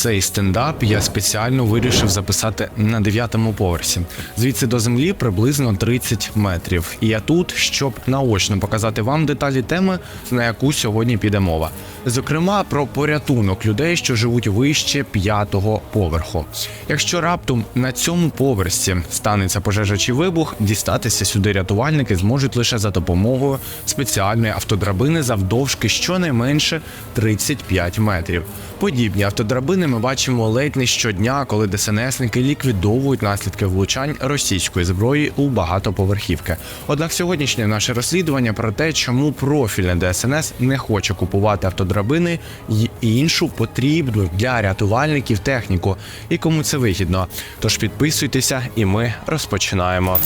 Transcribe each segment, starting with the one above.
цей стендап я спеціально вирішив записати на дев'ятому поверсі. Звідси до землі приблизно 30 метрів. І я тут, щоб наочно показати вам деталі теми, на яку сьогодні піде мова. Зокрема, про порятунок людей, що живуть вище п'ятого поверху. Якщо раптом на цьому поверсі станеться пожежа чи вибух, дістатися сюди рятувальники зможуть лише за допомогою спеціальної автодрабини завдовжки щонайменше 35 метрів. Подібні автодрабини ми бачимо ледь не щодня, коли ДСНСники ліквідовують наслідки влучань російської зброї у багатоповерхівки. Однак сьогоднішнє наше розслідування про те, чому профільне ДСНС не хоче купувати автодрабини й іншу потрібну для рятувальників техніку, і кому це вигідно. Тож підписуйтеся, і ми розпочинаємо.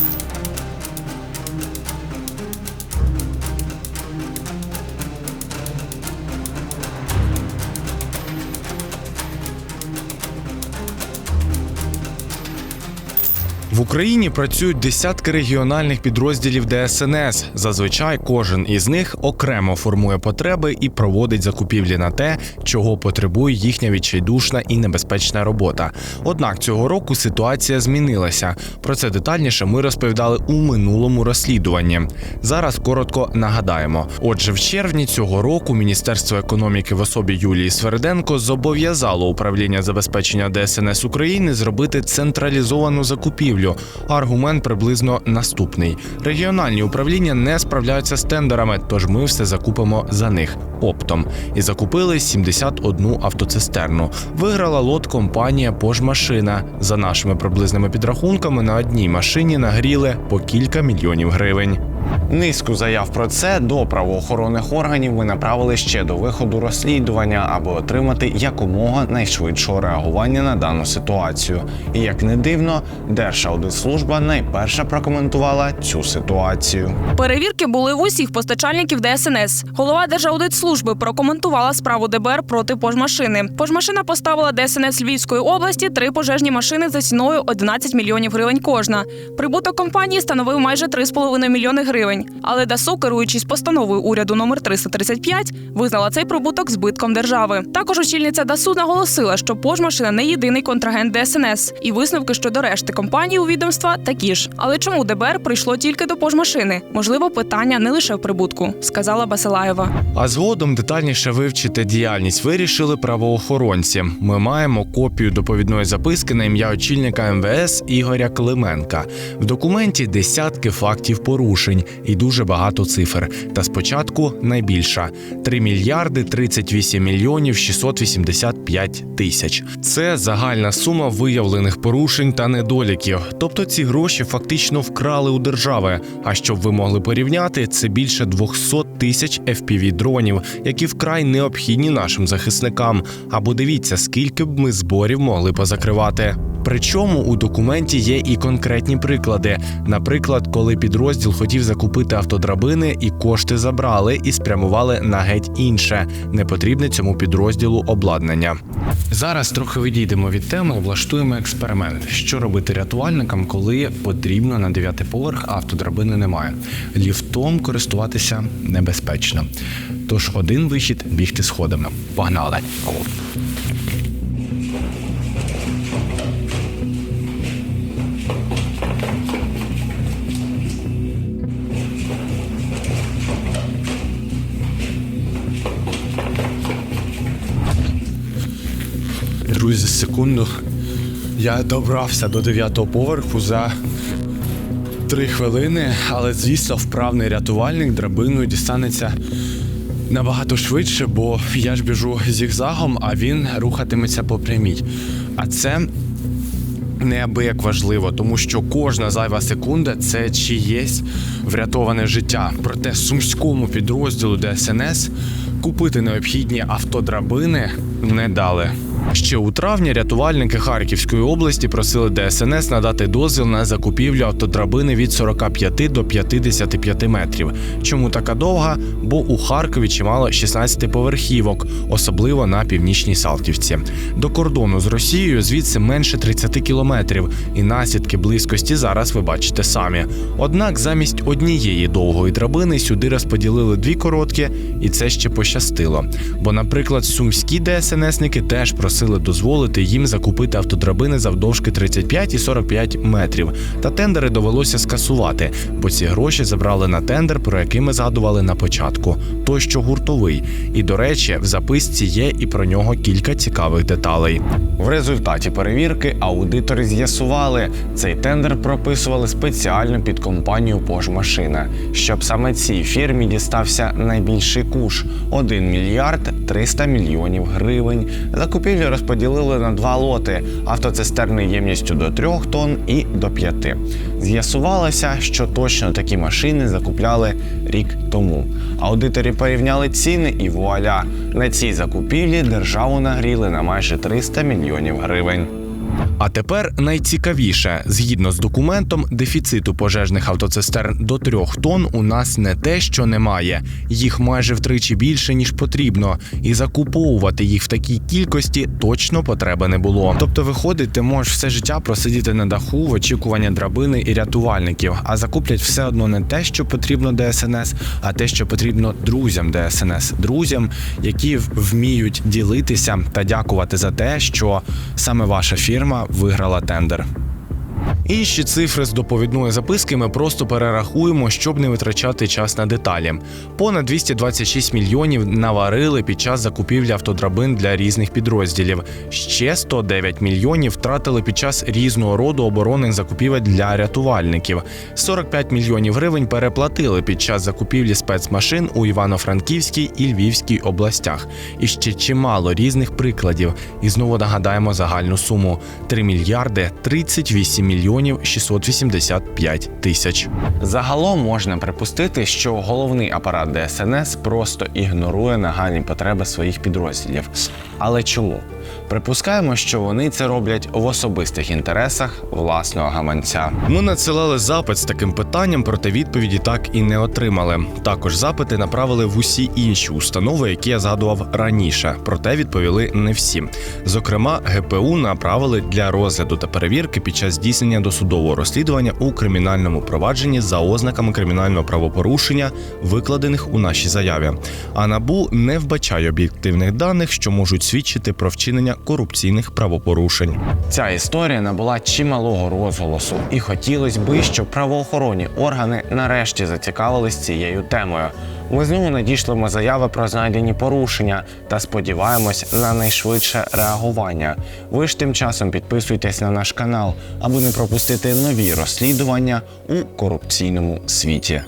В Україні працюють десятки регіональних підрозділів ДСНС. Зазвичай кожен із них окремо формує потреби і проводить закупівлі на те, чого потребує їхня відчайдушна і небезпечна робота. Однак цього року ситуація змінилася. Про це детальніше ми розповідали у минулому розслідуванні. Зараз коротко нагадаємо. Отже, в червні цього року Міністерство економіки в особі Юлії Свериденко зобов'язало управління забезпечення ДСНС України зробити централізовану закупівлю. Аргумент приблизно наступний: регіональні управління не справляються з тендерами, тож ми все закупимо за них оптом. І закупили 71 автоцистерну. Виграла лот компанія Пожмашина. За нашими приблизними підрахунками на одній машині нагріли по кілька мільйонів гривень. Низку заяв про це до правоохоронних органів ми направили ще до виходу розслідування, аби отримати якомога найшвидшого реагування на дану ситуацію. І як не дивно, Держаудитслужба найперша прокоментувала цю ситуацію. Перевірки були в усіх постачальників ДСНС. Голова Держаудитслужби прокоментувала справу ДБР проти пожмашини. Пожмашина поставила ДСНС Львівської області три пожежні машини за ціною 11 мільйонів гривень кожна. Прибуток компанії становив майже 3,5 мільйони гривень. Але ДАСУ, керуючись постановою уряду номер 335, визнала цей прибуток збитком держави. Також очільниця ДАСУ наголосила, що пожмашина не єдиний контрагент ДСНС, і висновки щодо решти компаній у відомства такі ж. Але чому ДБР прийшло тільки до пожмашини? Можливо, питання не лише в прибутку, сказала Басилаєва. А згодом детальніше вивчити діяльність вирішили правоохоронці. Ми маємо копію доповідної записки на ім'я очільника МВС Ігоря Клименка. В документі десятки фактів порушень і дуже багато цифр. Та спочатку найбільша: 3 мільярди 38 мільйонів 685 тисяч. Це загальна сума виявлених порушень та недоліків. Тобто ці гроші фактично вкрали у держави. А щоб ви могли порівняти, це більше 200 тисяч fpv дронів, які вкрай необхідні нашим захисникам. Або дивіться, скільки б ми зборів могли позакривати. Причому у документі є і конкретні приклади. Наприклад, коли підрозділ хотів закупити автодрабини, і кошти забрали і спрямували на геть інше, непотрібне цьому підрозділу обладнання. Зараз трохи відійдемо від теми, влаштуємо експеримент. Що робити рятувальникам, коли потрібно на дев'ятий поверх, автодрабини немає. Ліфтом користуватися небезпечно. Тож один вихід бігти сходами. Погнали! Друзі, секунду. Я добрався до дев'ятого поверху за три хвилини, але звісно, вправний рятувальник драбиною дістанеться набагато швидше, бо я ж біжу зігзагом, а він рухатиметься по прямій. А це неабияк важливо, тому що кожна зайва секунда це чиєсь врятоване життя. Проте сумському підрозділу ДСНС купити необхідні автодрабини не дали. Ще у травні рятувальники Харківської області просили ДСНС надати дозвіл на закупівлю автодрабини від 45 до 55 метрів. Чому така довга? Бо у Харкові чимало 16 поверхівок, особливо на північній Салтівці. До кордону з Росією звідси менше 30 кілометрів, і наслідки близькості зараз ви бачите самі. Однак замість однієї довгої драбини сюди розподілили дві короткі, і це ще пощастило. Бо, наприклад, сумські ДСНСники теж просили просили дозволити їм закупити автодрабини завдовжки 35 і 45 метрів. Та тендери довелося скасувати, бо ці гроші забрали на тендер, про який ми згадували на початку. Той, що гуртовий. І до речі, в записці є і про нього кілька цікавих деталей. В результаті перевірки аудитори з'ясували, цей тендер прописували спеціально під компанію Пожмашина, щоб саме цій фірмі дістався найбільший куш 1 мільярд 300 мільйонів гривень. Закупівлю розподілили на два лоти: автоцистерни ємністю до 3 тонн і до 5. З'ясувалося, що точно такі машини закупляли рік тому. Аудиторі порівняли ціни і вуаля на цій закупівлі державу нагріли на майже 300 мільйонів гривень. А тепер найцікавіше, згідно з документом, дефіциту пожежних автоцистерн до трьох тонн у нас не те, що немає. Їх майже втричі більше ніж потрібно, і закуповувати їх в такій кількості точно потреби не було. Тобто, виходить, ти можеш все життя просидіти на даху в очікуванні драбини і рятувальників, а закуплять все одно не те, що потрібно ДСНС, а те, що потрібно друзям ДСНС, друзям, які вміють ділитися та дякувати за те, що саме ваша фірма виграла тендер. Інші цифри з доповідної записки ми просто перерахуємо, щоб не витрачати час на деталі. Понад 226 мільйонів наварили під час закупівлі автодрабин для різних підрозділів. Ще 109 мільйонів втратили під час різного роду оборонних закупівель для рятувальників. 45 мільйонів гривень переплатили під час закупівлі спецмашин у Івано-Франківській і Львівській областях. І ще чимало різних прикладів. І знову нагадаємо загальну суму: 3 мільярди 38 мільйонів 685 тисяч. Загалом можна припустити, що головний апарат ДСНС просто ігнорує нагальні потреби своїх підрозділів. Але чому? Припускаємо, що вони це роблять в особистих інтересах власного гаманця. Ми надсилали запит з таким питанням, проте відповіді так і не отримали. Також запити направили в усі інші установи, які я згадував раніше. Проте відповіли не всі. Зокрема, ГПУ направили для розгляду та перевірки під час здійснення досудового розслідування у кримінальному провадженні за ознаками кримінального правопорушення, викладених у нашій заяві. А набу не вбачає об'єктивних даних, що можуть свідчити про вчинення корупційних правопорушень. Ця історія набула чималого розголосу, і хотілося би, щоб правоохоронні органи нарешті зацікавились цією темою. Ми знову надійшлимо заяви про знайдені порушення та сподіваємось на найшвидше реагування. Ви ж тим часом підписуйтесь на наш канал, аби не пропустити нові розслідування у корупційному світі.